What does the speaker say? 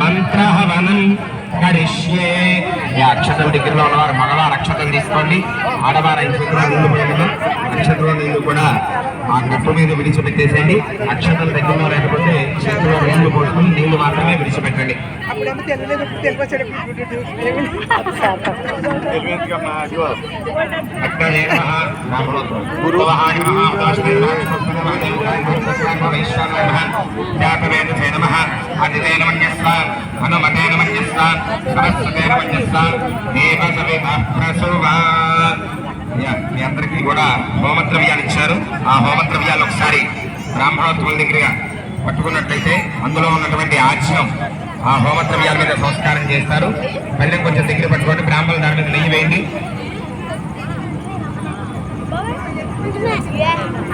మంత్రహవనం కరిష్యే. ఈ అక్షతల దగ్గరలో ఉన్నవారు మగవారు అక్షతలు తీసుకోండి. ఆడవారు ఐదు చేతులు నీళ్ళు పోయిన అక్షతలో నీళ్ళు కూడా ఆ కట్టు మీద విడిచిపెట్టేసేయండి. అక్షతల దగ్గరలో లేకపోతే చేతిలో నీళ్ళు పోసుకుని నీళ్ళు మాత్రమే విడిచిపెట్టండి. తెలియలేదు తెలుగు వచ్చాడు అతిథేన హనుమతేన మన్యస్థాన్ సరస్వతేన మన్యస్థాన్ ప్రసువా. మీ అందరికీ కూడా హోమద్రవ్యాలు ఇచ్చారు. ఆ హోమద్రవ్యాలు ఒకసారి బ్రాహ్మణోత్సవం దగ్గర పట్టుకున్నట్లయితే అందులో ఉన్నటువంటి ఆజ్యం ఆ హోమద్రవ్యాల మీద సంస్కారం చేస్తారు. బెల్లం కొంచెం దగ్గర పట్టుకోండి. బ్రాహ్మణులు దాని మీద నెయ్యి వేయండి. Yeah.